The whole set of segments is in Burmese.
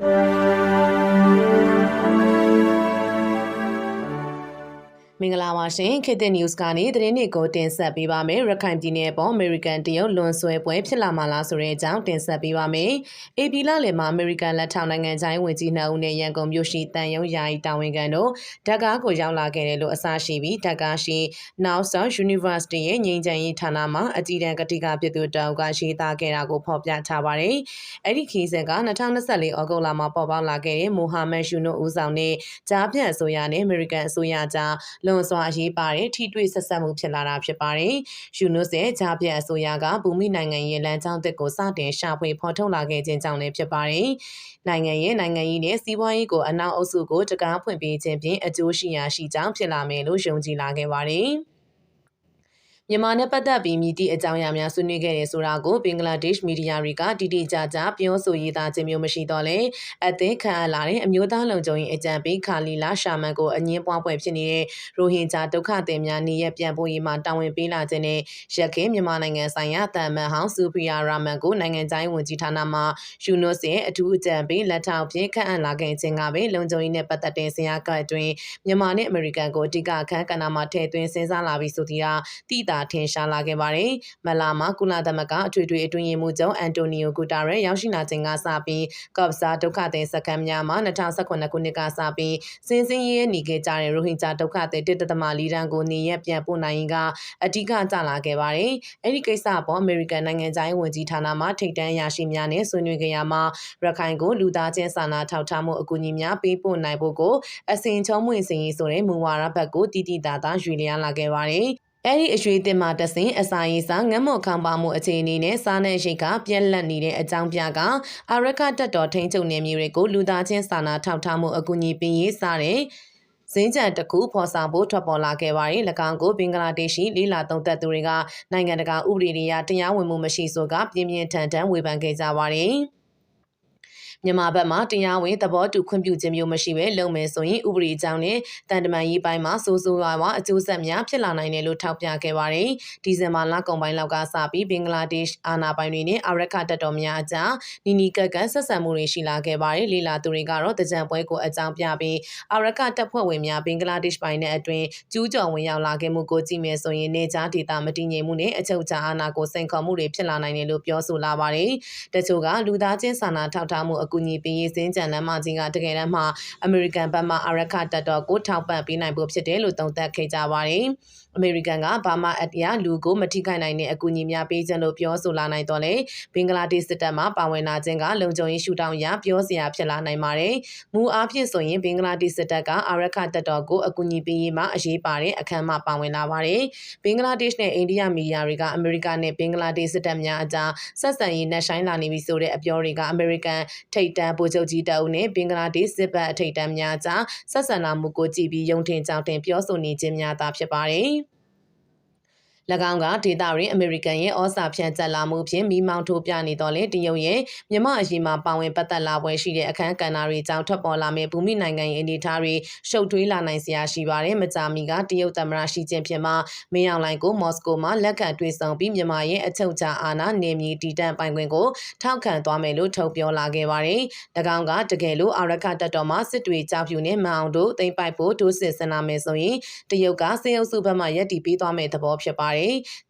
you မင်္ဂလာပါရှင်ခေတ်သစ် news ကနေသတင်းတွေကိုတင်ဆက်ပေးပါမယ်ရခိုင်ပြည်နယ်ပေါ် American တရုတ်လွန်ဆွဲပွဲဖြစ်လာမှာလားဆိုတဲ့အကြောင်းတင်ဆက်ပေးပါမယ် AP လလယ်မှာ American လက်ထောက်နိုင်ငံခြားရေးဝန်ကြီးနှုတ်နဲ့ရန်ကုန်မြို့ရှိတန်ယုံယာယီတာဝန်ခံတို့ဓာတ်ကားကိုရောက်လာခဲ့တယ်လို့အစရှိပြီးဓာတ်ကားရှိ Now South University ရဲ့ငြိမ်းချမ်းရေးဌာနမှာအကြီးတန်းကတိကပြည်သူတောက်ကရေးသားခဲ့တာကိုဖော်ပြထားပါတယ်အဲ့ဒီခီးစက်က2024ဩဂုတ်လမှာပေါ်ပေါက်လာခဲ့တဲ့မိုဟာမက်ရှူနိုဦးဆောင်တဲ့ကြားဖြတ်အစိုးရနဲ့ American အစိုးရကြားလွန်စွာအရေးပါတဲ့ထိတွေ့ဆက်ဆက်မှုဖြစ်လာတာဖြစ်ပါတယ်။ယူနုစ်ရဲ့ဂျာပြတ်အစိုးရကဘူမိနိုင်ငံရေးလမ်းကြောင်းတစ်ကိုစတင်ရှာဖွေဖော်ထုတ်လာခဲ့ခြင်းကြောင့်လည်းဖြစ်ပါတယ်။နိုင်ငံရဲ့နိုင်ငံရေးနဲ့စီးပွားရေးကိုအနောက်အုပ်စုကိုတကားဖွင့်ပေးခြင်းဖြင့်အကျိုးရှိရာရှိကြောင်းဖြစ်လာမယ်လို့ယုံကြည်လာခဲ့ပါတယ်။ မြန်မာနဲ့ပတ်သက်ပြီးမြည်သည့်အကြောင်းအရာများဆွေးနွေးခဲ့တယ်ဆိုတာကိုဘင်္ဂလားဒေ့ရှ်မီဒီယာတွေကတိတိကျကျပြောဆိုရေးသားခြင်းမျိုးမရှိတော့လဲအသင်းခံအပ်လာတဲ့အမျိုးသားလုံခြုံရေးအကြံပေးခါလီလာရှာမန်ကိုအငင်းပွားပွဲဖြစ်နေတဲ့ရိုဟင်ဂျာဒုက္ခသည်များနေရပြန်ပို့ရေးမှာတာဝန်ပေးလာခြင်းနဲ့ရက်ခင်မြန်မာနိုင်ငံဆိုင်ရာတာမန်ဟောင်းစူပရီယာရာမန်ကိုနိုင်ငံခြားရေးဝန်ကြီးဌာနမှယူနိုစ်ရဲ့အထူးအကြံပေးလက်ထောက်ဖြင့်ခန့်အပ်လာခဲ့ခြင်းကပဲလုံခြုံရေးနဲ့ပတ်သက်တဲ့ဆရာကအတွင်းမြန်မာနဲ့အမေရိကန်ကိုအဓိကအခန်းကဏ္ဍမှာထည့်သွင်းစဉ်းစားလာပြီးဆိုသည်ဟာတိတာထင်ရှားလာခဲ့ပါတယ်။မလာမှာကုလသမဂ္ဂအထွေထွေအတွင်းရေးမှူးချုပ်အန်တိုနီယိုဂူတာရက်ရောက်ရှိလာခြင်းကစပြီးကော့ဘဇာဒုက္ခသည်စခန်းများမှာ2019ခုနှစ်ကစပြီးစင်းစင်းရဲနေခဲ့ကြတဲ့ရိုဟင်ဂျာဒုက္ခသည်တစ်တမလီတန်းကိုနေရက်ပြန်ပို့နိုင်ရင်ကအဓိကကျလာခဲ့ပါတယ်။အဲ့ဒီကိစ္စပေါ်အမေရိကန်နိုင်ငံသားဝန်ကြီးဌာနမှထိပ်တန်းရရှိများနဲ့ဆွေးနွေးကြရမှာရခိုင်ကိုလူသားချင်းစာနာထောက်ထားမှုအကူအညီများပေးပို့နိုင်ဖို့ကိုအစဉ်ချုံးမွင့်စင်ရေးဆိုတဲ့မူဝါဒဘက်ကိုတည်တည်တာတာရွေလျားလာခဲ့ပါတယ်။ အဲ့ဒီအရွေတင်မှာတဆင်အစာရေးစာငတ်မော်ခံပါမှုအခြေအနေနဲ့စားနဲ့ရှိကပြက်လက်နေတဲ့အကြောင်းပြကအာရကတက်တော်ထိန်းချုပ်နေမျိုးတွေကိုလူသားချင်းစာနာထောက်ထားမှုအကူအညီပေးရေးစားတဲ့စင်းကြံတစ်ခုဖော်ဆောင်ဖို့ထွက်ပေါ်လာခဲ့ပါတယ်။၎င်းကိုဘင်္ဂလားဒေ့ရှ်လေးလာသုံးသက်သူတွေကနိုင်ငံတကာဥပဒေတွေအရတရားဝင်မှုမရှိဆိုကပြင်းပြင်းထန်ထန်ဝေဖန်ခဲ့ကြပါတယ်။ မြန်မာဘက်မှတရားဝင်သဘောတူခွင့်ပြုခြင်းမျိုးမရှိဘဲလုပ်မယ်ဆိုရင်ဥပဒေကြောင်းနဲ့တန်တမာရေးပိုင်းမှာစိုးစိုးရွားရွားအကျိုးဆက်များဖြစ်လာနိုင်တယ်လို့ထောက်ပြခဲ့ပါတယ်။ဒီဇင်ဘာလကုန်ပိုင်းလောက်ကစပြီးဘင်္ဂလားဒေ့ရှ်အာဏာပိုင်တွေနဲ့အာရခတပ်တော်များအကြားနီနီကက်ကက်ဆက်ဆံမှုတွေရှိလာခဲ့ပါတယ်။လေလာသူတွေကတော့တကြံပွဲကိုအကြောင်းပြပြီးအာရခတပ်ဖွဲ့ဝင်များဘင်္ဂလားဒေ့ရှ်ပိုင်းနဲ့အတွင်ကျူးကျော်ဝင်ရောက်လာခဲ့မှုကိုကြည့်မယ်ဆိုရင်နေကြားဒေတာမတည်ငြိမ်မှုနဲ့အချုပ်အခြာအာဏာကိုစိန်ခေါ်မှုတွေဖြစ်လာနိုင်တယ်လို့ပြောဆိုလာပါတယ်။တချို့ကလူသားချင်းစာနာထောက်ထားမှုအကူအညီပေးရေးစင်းကြံလမ်းမကြီးကတကယ်တမ်းမှာအမေရိကန်ဘက်မှအာရခတပ်တော်ကိုထောက်ပံ့ပေးနိုင်ဖို့ဖြစ်တယ်လို့သုံးသပ်ခဲ့ကြပါတယ်။ အမေရိကန်ကဘာမာအတရလူကိုမထိခိုက်နိုင်တဲ့အကူအညီများပေးခြင်းလို့ပြောဆိုလာနိုင်တော့လေဘင်္ဂလားဒေ့ရှ်စစ်တပ်မှပါဝင်လာခြင်းကလုံခြုံရေးရှုထောင့်ရပြောစရာဖြစ်လာနိုင်ပါတယ်။မူအားဖြင့်ဆိုရင်ဘင်္ဂလားဒေ့ရှ်စစ်တပ်ကအာရခတပ်တော်ကိုအကူအညီပေးရေးမှာအရေးပါတဲ့အခမ်းမှာပါဝင်လာပါတယ်။ဘင်္ဂလားဒေ့ရှ်နဲ့အိန္ဒိယမီဒီယာတွေကအမေရိကန်နဲ့ဘင်္ဂလားဒေ့ရှ်စစ်တပ်များအကြားဆက်ဆံရေးနှက်ဆိုင်လာနေပြီဆိုတဲ့အပြောတွေကအမေရိကန်ထိပ်တန်းဗိုလ်ချုပ်ကြီးတအုပ်နဲ့ဘင်္ဂလားဒေ့ရှ်စစ်ဘက်ထိပ်တန်းများကြားဆက်ဆံလာမှုကိုကြည့်ပြီးယုံထင်ကြောင်တင်ပြောဆိုနေခြင်းများသာဖြစ်ပါတယ်။၎ င်းကဒေတာရင်းအမေရိကန်ရဲ့ဩစာဖြန့်ကျက်လာမှုဖြင့်မိမောင်းထိုးပြနေတော့လေတရုတ်ရဲ့မြမအရေးမှာပါဝင်ပတ်သက်လာပွဲရှိတဲ့အခန်းကဏ္ဍတွေကြောင့်ထွက်ပေါ်လာမယ့်ဘူမိနိုင်ငံရဲ့အနေအထားတွေရှုပ်ထွေးလာနိုင်စရာရှိပါတယ်မကြာမီကတရုတ်သမ္မတရှိခြင်းဖြင့်မှမင်းအောင်လှိုင်ကိုမော်စကိုမှာလက်ခံတွေ့ဆုံပြီးမြန်မာရဲ့အချုပ်အခြာအာဏာနေမြေတည်တံ့ပိုင်ခွင့်ကိုထောက်ခံသွားမယ်လို့ထုတ်ပြောလာခဲ့ပါတယ်၎င်းကတကယ်လို့အာရခတပ်တော်မှစစ်တွေကြောက်ဖြူနဲ့မအောင်တို့သိမ့်ပိုက်ဖို့ဒုစစ်ဆန္ဒမယ်ဆိုရင်တရုတ်ကစေအုပ်စုဘက်မှရက်တီပေးသွားမယ့်သဘောဖြစ်ပါတယ်။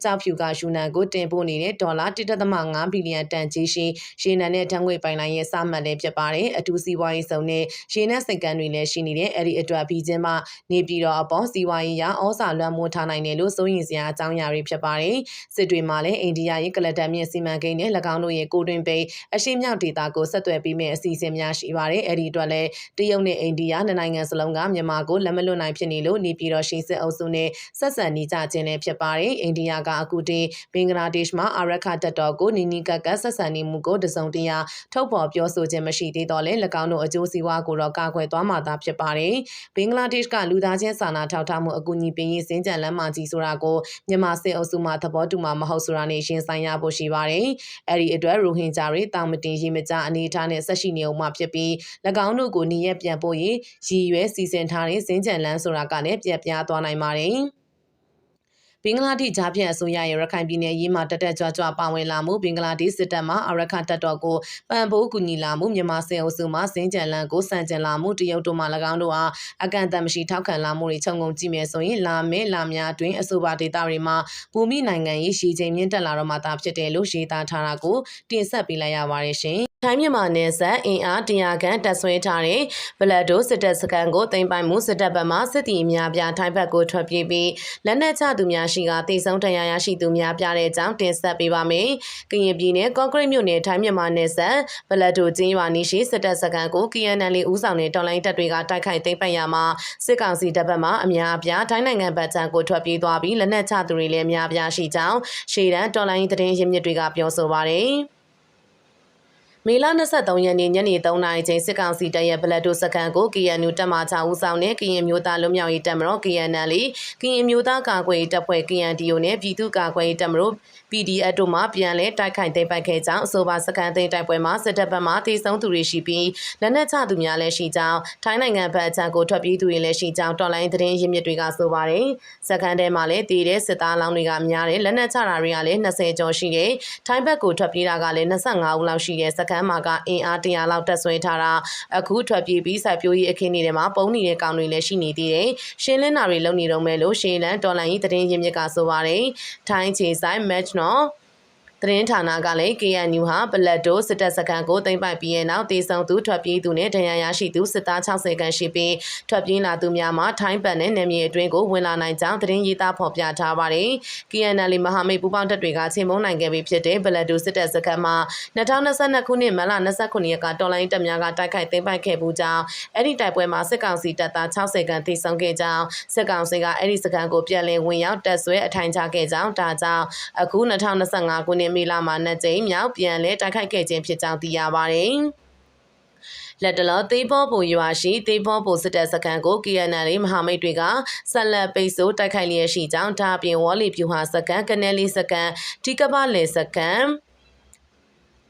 ကြောက်ဖြူကယူနန်ကိုတင်ပို့နေတဲ့ဒေါ်လာ1.5ဘီလီယံတန်ကြီးရှိရေနံနဲ့ဓာတ်ငွေပိုင်လိုင်းရဲ့စမှတ်လည်းဖြစ်ပါတယ်။အထူးစီးပွားရေးစုံနဲ့ရေနံစိတ်ကမ်းတွေလည်းရှိနေတဲ့အဲ့ဒီအတွက်ပြီးချင်းမှနေပြည်တော်အပေါ်စီးပွားရေးရဩစာလွှမ်းမိုးထားနိုင်တယ်လို့စိုးရင်စရာအကြောင်းအရာတွေဖြစ်ပါတယ်။စစ်တွေမှာလည်းအိန္ဒိယရဲ့ကလတန်မြင့်စီမံကိန်းနဲ့၎င်းတို့ရဲ့ကိုတွင်ပိန်အရှိမြောက်ဒေတာကိုဆက်သွယ်ပြီးမြင့်အစီအစဉ်များရှိပါတယ်။အဲ့ဒီအတွက်လည်းတရုတ်နဲ့အိန္ဒိယနှစ်နိုင်ငံစလုံးကမြန်မာကိုလက်မလွတ်နိုင်ဖြစ်နေလို့နေပြည်တော်ရှိစစ်အုပ်စုနဲ့ဆက်ဆံနေကြခြင်းလည်းဖြစ်ပါတယ်။အိန္ဒိယကအခုတည်းဘင်္ဂလားဒေ့ရှ်မှာအာရခတပ်တော်ကိုနီနီကကဆက်ဆံနေမှုကိုတစုံတရာထုတ်ဖော်ပြောဆိုခြင်းမရှိသေးတော့လဲ၎င်းတို့အကျိုးစီးပွားကိုတော့ကာကွယ်သွားမှာသာဖြစ်ပါတယ်။ဘင်္ဂလားဒေ့ရှ်ကလူသားချင်းစာနာထောက်ထားမှုအကူအညီပေးရေးစင်ကြံလမ်းမကြီးဆိုတာကိုမြန်မာစစ်အုပ်စုမှသဘောတူမှာမဟုတ်ဆိုတာနဲ့ရှင်းဆိုင်ရဖို့ရှိပါတယ်။အဲ့ဒီအတွက်ရိုဟင်ဂျာတွေတောင်မတင်ရေးမကြအနေထားနဲ့ဆက်ရှိနေအောင်မှဖြစ်ပြီး၎င်းတို့ကိုနေရပြန်ပို့ရေးရည်ရွယ်စီစဉ်ထားတဲ့စင်ကြံလမ်းဆိုတာကလည်းပြက်ပြားသွားနိုင်ပါတယ်။ ဘင်္ဂလားဒေ့ရှ်ဂျားဖြတ်အစိုးရရဲ့ရခိုင်ပြည်နယ်ရေးမှာတက်တက်ကြွကြွပါဝင်လာမှုဘင်္ဂလားဒေ့ရှ်စစ်တပ်မှအရခတပ်တော်ကိုပံ့ပိုးကူညီလာမှုမြန်မာစစ်အုပ်စုမှစင်ကြံလန်ကိုစံကြံလာမှုတရုတ်တို့မှ၎င်းတို့အားအကန့်အသတ်မရှိထောက်ခံလာမှုတွေခြုံငုံကြည့်မယ်ဆိုရင်လာမယ့်လာများအတွင်းအဆိုပါဒေသတွေမှာဘူမိနိုင်ငံရေးရှည်ချိန်မြင့်တက်လာတော့မှသာဖြစ်တယ်လို့ရေးသားထားတာကိုတင်ဆက်ပေးလိုက်ရပါတယ်ရှင်။ ထိုင်းမြန်မာနယ်စပ်အင်အားတရားခန့်တပ်ဆွဲထားတဲ့ဗလက်ဒိုစစ်တပ်စခန်းကိုတင်ပိုင်မှုစစ်တပ်ဘက်မှစစ်တီအများပြားထိုင်းဘက်ကိုထွက်ပြေးပြီးလက်နက်ချသူများရှိကတေဆုံးတရားရရှိသူများပြတဲ့အကြောင်းတင်ဆက်ပေးပါမယ်။ကရင်ပြည်နယ်ကော့ကရိတ်မြို့နယ်ထိုင်းမြန်မာနယ်စပ်ဗလက်ဒိုကျင်းရွာနီရှိစစ်တပ်စခန်းကို KNL ဦးဆောင်တဲ့တော်လိုင်းတပ်တွေကတိုက်ခိုက်သိမ်းပိုက်ရမှာစစ်ကောင်စီတပ်ဘက်မှအများအပြားထိုင်းနိုင်ငံဘက်ခြမ်းကိုထွက်ပြေးသွားပြီးလက်နက်ချသူတွေလည်းအများအပြားရှိကြောင်းရှေ့တန်းတော်လိုင်းသတင်းရင်းမြစ်တွေကပြောဆိုပါတယ်။ မေလ23ရက်နေ့ညနေ3နာရီချိန်စစ်ကောင်စီတပ်ရဲ့ဗလက်ဒိုစခန်းကို KNU တပ်မချဦးဆောင်တဲ့ကရင်မျိုးသားလွတ်မြောက်ရေးတပ်မတော် KNL ကရင်မျိုးသားကာကွယ်ရေးတပ်ဖွဲ့ KNDO နဲ့ပြည်သူ့ကာကွယ်ရေးတပ်မတော် PDF တို့မှပြန်လည်တိုက်ခိုက်သိမ်းပိုက်ခဲ့ကြောင်းအဆိုပါစခန်းသိမ်းတိုက်ပွဲမှာစစ်တပ်ဘက်မှတည်ဆုံသူတွေရှိပြီးလက်နက်ချသူများလည်းရှိကြောင်းထိုင်းနိုင်ငံဘက်အချမ်းကိုထွက်ပြေးသူတွေလည်းရှိကြောင်းတော်လိုင်းသတင်းရင်းမြစ်တွေကဆိုပါတယ်စခန်းထဲမှာလည်းတည်တဲ့စစ်သားလောင်းတွေကများတယ်လက်နက်ချတာတွေကလည်း20ကျော်ရှိတယ်ထိုင်းဘက်ကိုထွက်ပြေးတာကလည်း25ဦးလောက်ရှိတယ်စခန်းမှာကအင်အား100လောက်တက်ဆွဲထားတာအခုထွက်ပြေးပြီးစိုက်ပျိုးရေးအခင်းတွေထဲမှာပုံနေတဲ့ကောင်တွေလည်းရှိနေသေးတယ်ရှင်းလင်းတာတွေလုပ်နေတော့မယ်လို့ရှေလန်တော်လိုင်းသတင်းရင်းမြစ်ကဆိုပါတယ်ထိုင်းခြေဆိုင် match နော် သတင်းဌာနကလည်း KNU ဟာပလက်တိုစစ်တပ်စခန်းကိုသိမ်းပိုက်ပြီးတဲ့နောက်တေဆုံသူထွက်ပြေးသူနဲ့ဒဏ်ရာရရှိသူစစ်သား60ခန့်ရှိပြီးထွက်ပြေးလာသူများမှာထိုင်းပတ်နဲ့နယ်မြေအတွင်းကိုဝင်လာနိုင်ကြောင်းသတင်းရေးသားဖော်ပြထားပါတယ်။ KNL မဟာမိတ်ပူးပေါင်းတပ်တွေကချိန်မုံနိုင်ခဲ့ပြီးဖြစ်တဲ့ပလက်တိုစစ်တပ်စခန်းမှာ2022ခုနှစ်မလ29ရက်ကတော်လိုင်းတပ်များကတိုက်ခိုက်သိမ်းပိုက်ခဲ့မှုကြောင့်အဲ့ဒီတိုက်ပွဲမှာစစ်ကောင်စီတပ်သား60ခန့်သေဆုံးခဲ့ကြောင်းစစ်ကောင်စီကအဲ့ဒီစခန်းကိုပြန်လည်ဝင်ရောက်တပ်ဆွဲအထိုင်ချခဲ့ကြောင်းဒါကြောင့်အခု2025ခုနှစ်မေလမှာနှစ်ကြိမ်မြောက်ပြန်လဲတိုက်ခိုက်ခဲ့ခြင်းဖြစ်ကြောင်းသိရပါတယ်။လက်တလောသေးဘောပူရွာရှိသေးဘောပူစစ်တပ်စခန်းကို KNL မဟာမိတ်တွေကဆက်လက်ပိတ်ဆို့တိုက်ခိုက်လျက်ရှိကြောင်းဒါအပြင်ဝေါ်လီပြူဟာစခန်းကနေလီစခန်းတီကပလေစခန်း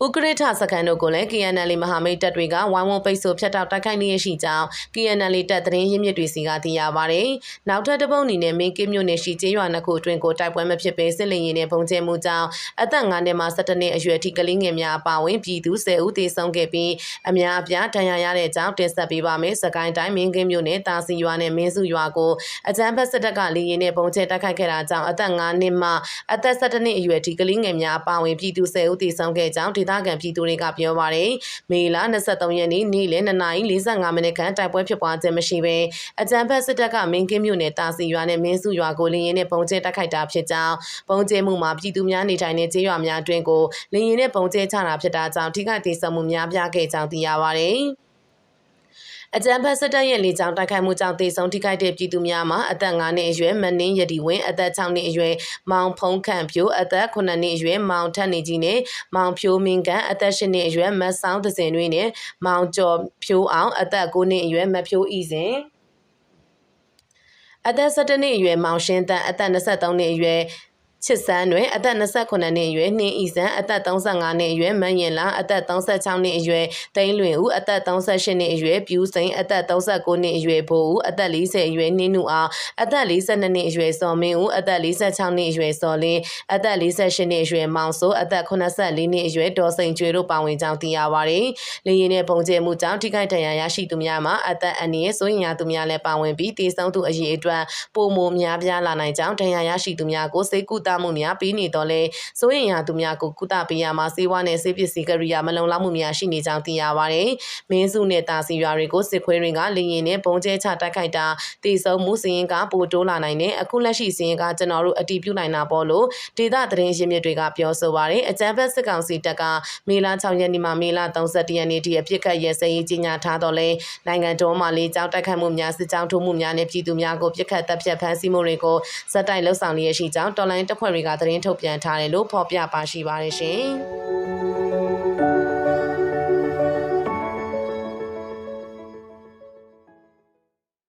ဥကရထစကန်တို့ကိုလည်း KNL မဟာမိတ်တပ်တွေကဝိုင်းဝန်းပိတ်ဆို့ဖျက်တောက်တိုက်ခိုက်နေရရှိကြောင်း KNL တပ်သတင်းရင်းမြစ်တွေစီကသိရပါဗျ။နောက်ထပ်တစ်ပုတ်အနေနဲ့မင်းကင်းမြို့နယ်ရှိကျေးရွာနှစ်ခုအတွင်းကိုတိုက်ပွဲမဖြစ်ဘဲစစ်လင်ရင်နဲ့ပုံကျဲမှုကြောင့်အသက်9နှစ်မှ17နှစ်အရွယ်ထိကလေးငယ်များအပါအဝင်ပြည်သူ10ဦးသေဆုံးခဲ့ပြီးအများအပြားဒဏ်ရာရတဲ့အကြောင်းတင်ဆက်ပေးပါမယ်။စကိုင်းတိုင်းမင်းကင်းမြို့နယ်တာစီရွာနဲ့မင်းစုရွာကိုအကြမ်းဖက်စစ်တပ်ကလေရင်နဲ့ပုံကျဲတိုက်ခိုက်ခဲ့တာကြောင့်အသက်9နှစ်မှအသက်17နှစ်အရွယ်ထိကလေးငယ်များအပါအဝင်ပြည်သူ10ဦးသေဆုံးခဲ့ကြောင်းဒေသခံပြည်သူတွေကပြောပါတယ်။မေလ23ရက်နေ့နေ့လယ်2:45မိနစ်ခန့်တိုက်ပွဲဖြစ်ပွားခြင်းမရှိဘဲအကြံဖက်စစ်တပ်ကမင်းကင်းမြို့နယ်တာစီရွာနဲ့မင်းစုရွာကိုလင်းရင်နဲ့ပုံကျဲတိုက်ခိုက်တာဖြစ်ကြောင်းပုံကျဲမှုမှာပြည်သူများနေထိုင်တဲ့ကျေးရွာများအတွင်းကိုလင်းရင်နဲ့ပုံကျဲချတာဖြစ်တာကြောင့်ထိခိုက်ဒေဆုံးမှုများပြားခဲ့ကြောင်းသိရပါတယ်။ အကြံဖက်စစ်တပ်ရဲ့လေကြောင်းတိုက်ခိုက်မှုကြောင့်တေဆုံးထိခိုက်တဲ့ပြည်သူများမှာအသက်9နှစ်အရွယ်မနှင်းရတီဝင်းအသက်6နှစ်အရွယ်မောင်ဖုံးခန့်ဖြိုးအသက်9နှစ်အရွယ်မောင်ထက်နေကြီးနဲ့မောင်ဖြိုးမင်းကန်အသက်10နှစ်အရွယ်မတ်ဆောင်သစင်တွေနဲ့မောင်ကျော်ဖြိုးအောင်အသက်9နှစ်အရွယ်မဖြိုးဤစဉ်အသက်17နှစ်အရွယ်မောင်ရှင်းတန်အသက်23နှစ်အရွယ် ချစ်စန်းတွင်အသက်28နှစ်အရွယ်နှင်းဤစံအသက်35နှစ်အရွယ်မန်ရင်လာအသက်36နှစ်အရွယ်တိန်လွင်ဦးအသက်38နှစ်အရွယ်ပြူးစိန်အသက်39နှစ်အရွယ်ဘိုးဦးအသက်40အရွယ်နှင်းနုအောင်အသက်42နှစ်အရွယ်စော်မင်းဦးအသက်46နှစ်အရွယ်စော်လင်းအသက်48နှစ်အရွယ်မောင်စိုးအသက်84နှစ်အရွယ်ဒေါ်စိန်ကျွေတို့ပါဝင်ကြောင်းသိရပါတယ်။လေရင်နဲ့ပုံကျဲမှုကြောင့်ထိခိုက်ဒဏ်ရာရရှိသူများမှာအသက်အန္တရာယ်ဆိုရင်ရသူများလည်းပါဝင်ပြီးတည်ဆုံသူအရေးအတွက်ပုံမများပြားလာနိုင်ကြောင်းဒဏ်ရာရရှိသူများကိုစိတ်ကူတာမှုများပေးနေတော့လဲစိုးရင်ရသူများကိုကုသပေးရမှာစေဝါနဲ့ဆေးပစ္စည်းကရိယာမလုံလောက်မှုများရှိနေကြောင်းသိရပါတယ်။မင်းစုနဲ့တာစီရွာတွေကိုစစ်ခွေးတွေကလေရင်နဲ့ပုံကျဲချတိုက်ခိုက်တာတည်ဆုံမှုစည်ရင်ကပိုတိုးလာနိုင်တဲ့အခုလက်ရှိစည်ရင်ကကျွန်တော်တို့အတီးပြုနိုင်တာပေါ့လို့ဒေသသတင်းရင်းမြစ်တွေကပြောဆိုပါတယ်။အကြမ်းဖက်စစ်ကောင်စီတပ်ကမေလ6ရက်နေ့မှမေလ31ရက်နေ့ထိအပြစ်ခတ်ရဲစဲရေးကြီးညာထားတော့လဲနိုင်ငံတော်မှာလေကြောင်းတိုက်ခိုက်မှုများစစ်ကြောင်းထိုးမှုများနဲ့ပြည်သူများကိုပြစ်ခတ်တပ်ဖြတ်ဖမ်းဆီးမှုတွေကိုစက်တိုက်လှုပ်ဆောင်လျက်ရှိကြောင်းတော်လိုင်းတပ်ဖွဲ့တွေကသတင်းထုတ်ပြန်ထားတယ်လို့ဖော်ပြပါရှိပါတယ်ရှင်။